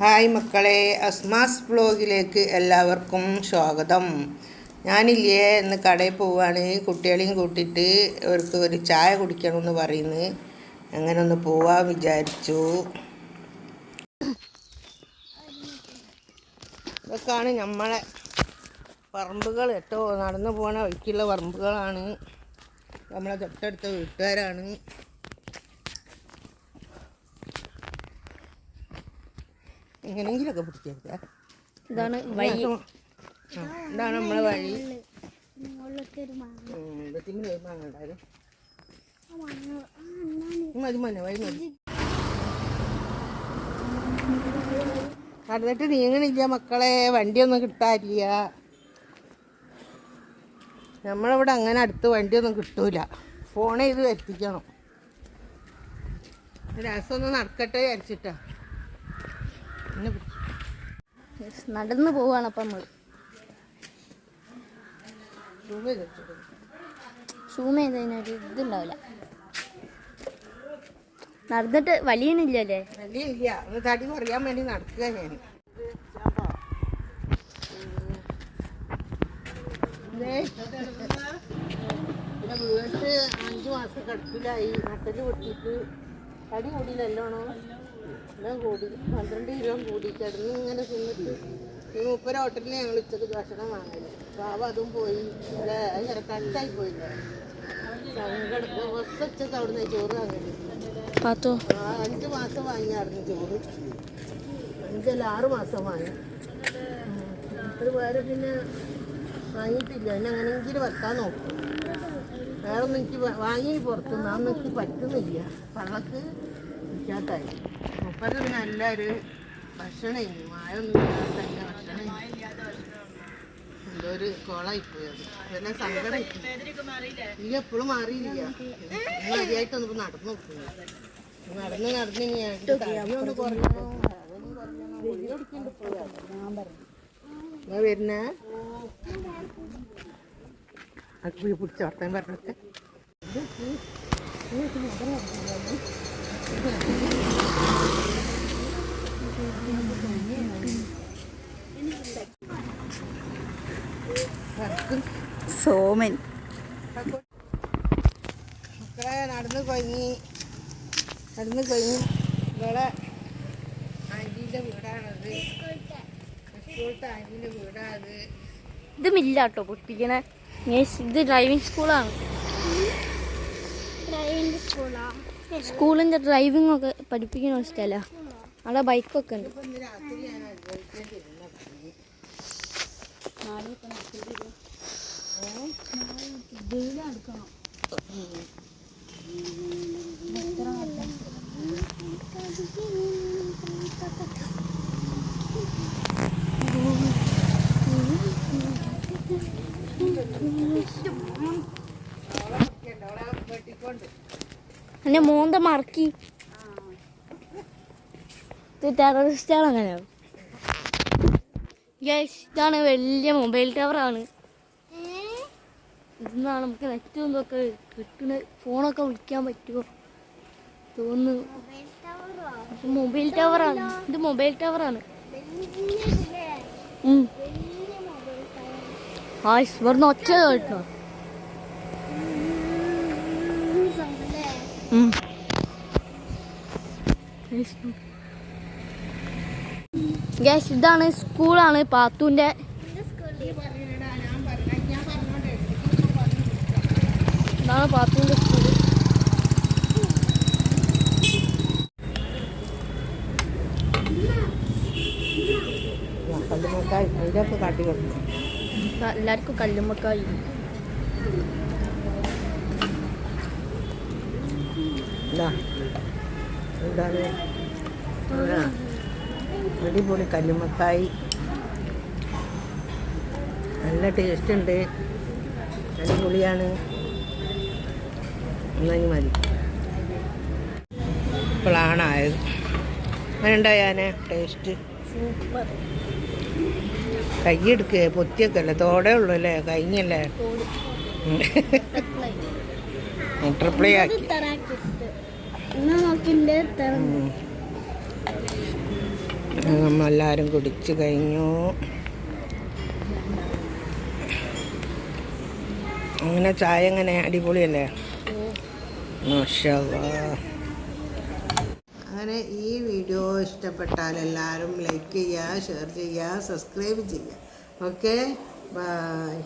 Hi മക്കളെ അസ്മാസ് ബ്ലോഗിലേക്ക് എല്ലാവർക്കും സ്വാഗതം. ഞാനില്ലേ ഇന്ന് കടയിൽ പോവാണ്. കുട്ടികളെയും കൂട്ടിയിട്ട് അവർക്ക് ഒരു ചായ കുടിക്കണമെന്ന് പറയുന്നു. അങ്ങനെ ഒന്ന് പോവാൻ വിചാരിച്ചു. ഇതൊക്കെയാണ് നമ്മളെ പറമ്പുകൾ. കേട്ടോ നടന്നു പോണ വഴിക്കുള്ള പറമ്പുകളാണ്. നമ്മളെ തൊട്ടടുത്ത വീട്ടുകാരാണ്. എങ്ങനെയെങ്കിലൊക്കെ പിടിച്ചെടുക്കാം ഇതാണ് വഴി. ഇതാണ് നമ്മളെ വഴി. മതി മതി വഴി മതി. നടന്നിട്ട് നീങ്ങണില്ല മക്കളെ വണ്ടിയൊന്നും കിട്ടാനില്ല. നമ്മളിവിടെ അങ്ങനെ അടുത്ത് വണ്ടിയൊന്നും കിട്ടൂല. ഫോൺ ചെയ്ത് എത്തിക്കണം രസമൊന്നും നടക്കട്ടെ വിചാരിച്ചിട്ടാ. പിന്നെ പിടിച്ചു. നടന്ന് പോവാണ് അപ്പം നമ്മൾ സൂമ ചെയ്ത് വെച്ചോളൂ. സൂം ചെയ്ത് ഇതുണ്ടാവില്ല. നടന്നിട്ട് വലിയണില്ലല്ലേ? വലിയ ഇല്ല ഒന്ന് തടി കുറയാൻ വേണ്ടി നടക്കുക ഞാൻ. അഞ്ചു മാസം കിടപ്പിലായി. നട്ടൽ പൊട്ടിയിട്ട് തടി കൂടി നല്ലോണം എല്ലാം കൂടി? പന്ത്രണ്ട് കിലോ കൂടി. കിടന്ന് ഇങ്ങനെ തിന്നിട്ട്. ഈ മുപ്പത് ഹോട്ടലിൽ ഞങ്ങൾ ഉച്ചയ്ക്ക് ഭക്ഷണം വാങ്ങൽ. പാവ അതും പോയി. അങ്ങനെ കട്ടായി പോയില്ലേ? സങ്കടം. ഉച്ചയ്ക്ക് അവിടുന്ന് ചോറ് വാങ്ങൽ. അഞ്ച് മാസം വാങ്ങിയായിരുന്നു ചോറ്. അഞ്ചല്ല ആറ് മാസം വാങ്ങി. ഇത്ര വേറെ പിന്നെ വാങ്ങിയിട്ടില്ല. എന്നെ അങ്ങനെയെങ്കിലും വെക്കാൻ നോക്കും. വേറെ ഒന്നും എനിക്ക് വാങ്ങി പുറത്തുനിന്ന് അന്ന് എനിക്ക് പറ്റുന്നില്ല. പള്ളക്ക് ഇരിക്കാത്തായി മുപ്പത് നല്ലൊരു ഭക്ഷണം. മായൊന്നും ഇല്ലാത്ത നല്ല ഭക്ഷണം. എന്തോ ഒരു കോളായിപ്പോയി അത്. അതെല്ലാം സങ്കടം ഇല്ല എപ്പോഴും മാറിയില്ല. മതിയായിട്ടൊന്നും ഇപ്പൊ നടന്നു നോക്കുന്നു നടന്ന് നടന്ന് ഇനി ഒന്ന് കുറഞ്ഞോ വരുന്നേ. അത് പോയി പിടിച്ച വർത്താൻ പറഞ്ഞിട്ട്. സോമൻ. മക്കളെ നടന്ന് കൊഞ്ഞി നടന്ന് കൊഞ്ഞി ഇവിടെ ആന്റീന്റെ വീടാണത് സ്കൂളത്തെ ആന്റീന്റെ വീടാണത് ഇത് മില്ല കേട്ടോ പൊട്ടിക്കണേ. ഇത് ഡ്രൈവിംഗ് സ്കൂളാണ് ഡ്രൈവിംഗ് സ്കൂളാ സ്കൂളിന്റെ ഡ്രൈവിംഗ് ഒക്കെ പഠിപ്പിക്കുന്ന ഒരു അവിടെ ബൈക്കൊക്കെ ഉണ്ട്. ഇപ്പം എന്നെ മോന്ത മറക്കി. ടെററിസ്റ്റാണ് അങ്ങനെ ഇതാണ് വലിയ മൊബൈൽ ടവറാണ് ഇന്നാണ് നമുക്ക് നെറ്റ് എന്തൊക്കെ കിട്ടുന്ന ഫോണൊക്കെ വിളിക്കാൻ പറ്റുമോ തോന്നുന്നു. മൊബൈൽ ടവറാണ് ഇത് മൊബൈൽ ടവറാണ്. ആ ഒച്ച കേട്ടോ. Guys, ഇതാണ് സ്കൂളാണ് പാത്തുന്റെ ഇതാണ് പാത്തുന്റെ സ്കൂൾ എല്ലാവർക്കും കല്ലുമ്മക്കായി എന്താണ് അടിപൊളി കല്ലുമത്തായി നല്ല ടേസ്റ്റ് ഉണ്ട്. അടിപൊളിയാണ്. എന്നാൽ മതി. ഇപ്പോഴാണ് ആയത്. അങ്ങനെ ടേസ്റ്റ് സൂപ്പർ കൈയെടുക്കുക പൊത്തിയൊക്കെ അല്ലേ തോടെ ഉള്ളൂ അല്ലേ കഴിഞ്ഞല്ലേ ട്രിപ്പിളേ ആക്കി. നമ്മളെല്ലാവരും കുടിച്ചു കഴിഞ്ഞു. അങ്ങനെ ചായ എങ്ങനെ? അടിപൊളിയല്ലേ. അങ്ങനെ ഈ വീഡിയോ ഇഷ്ടപ്പെട്ടാൽ എല്ലാവരും ലൈക്ക് ചെയ്യുക ഷെയർ ചെയ്യുക സബ്സ്ക്രൈബ് ചെയ്യുക. ഓക്കെ? ബൈ.